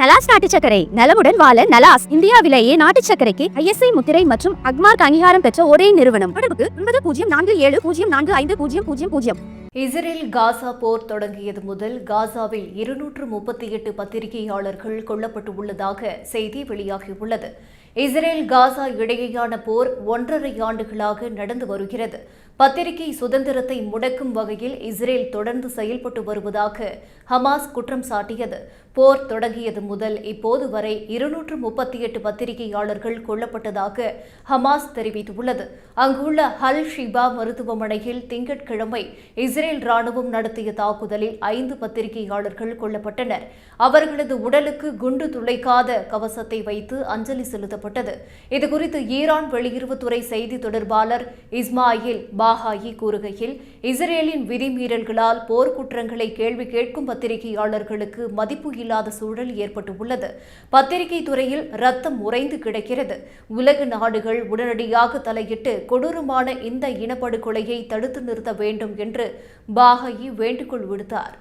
நலாஸ் நாட்டு சக்கரை நலமுடன் வாழ நலாஸ் இந்தியாவிலேயே நாட்டு சக்கரைக்கு ஐஎஸ்ஐ முத்திரை மற்றும் அக்மார்க் அங்கீகாரம் பெற்ற ஒரே நிறுவனம். தொடர்புக்கு ஒன்பது பூஜ்ஜியம் நான்கு ஏழு பூஜ்ஜியம் நான்கு ஐந்து பூஜ்ஜியம் பூஜ்ஜியம் பூஜ்ஜியம் இஸ்ரேல் காசா போர் தொடங்கியது முதல் காசாவில் இருநூற்று முப்பத்தி எட்டு பத்திரிகையாளர்கள் கொல்லப்பட்டு உள்ளதாக செய்தி வெளியாகியுள்ளது. இஸ்ரேல் காசா இடையேயான போர் ஒன்றரை ஆண்டுகளாக நடந்து வருகிறது. பத்திரிகை சுதந்திரத்தை முடக்கும் வகையில் இஸ்ரேல் தொடர்ந்து செயல்பட்டு வருவதாக ஹமாஸ் குற்றம் சாட்டியது. போர் தொடங்கியது முதல் இப்போது வரை இருநூற்று முப்பத்தி எட்டு பத்திரிகையாளர்கள் கொல்லப்பட்டதாக ஹமாஸ் தெரிவித்துள்ளது. அங்குள்ள ஹல் ஷிபா மருத்துவமனையில் திங்கட்கிழமை இஸ்ரேல் ராணுவம் நடத்திய தாக்குதலில் ஐந்து பத்திரிகையாளர்கள் கொல்லப்பட்டனர். அவர்களது உடலுக்கு குண்டு துளைக்காத கவசத்தை வைத்து அஞ்சலி செலுத்தப்பட்டது இதுகுறித்து ஈரான் வெளியுறவுத்துறை செய்தி தொடர்பாளர் இஸ்மாயில் பாஹாயி கூறுகையில் இஸ்ரேலின் விதிமீறல்களால் போர்க்குற்றங்களை கேள்வி கேட்கும் பத்திரிகையாளர்களுக்கு மதிப்பு இல்லாத சூழல் ஏற்பட்டுள்ளது. பத்திரிகை துறையில் ரத்தம் உறைந்து கிடக்கிறது. உலக நாடுகள் உடனடியாக தலையிட்டு கொடூரமான இந்த இனப்படுகொலையை தடுத்து நிறுத்த வேண்டும் என்று பாஹாயி வேண்டுகோள் விடுத்தார்.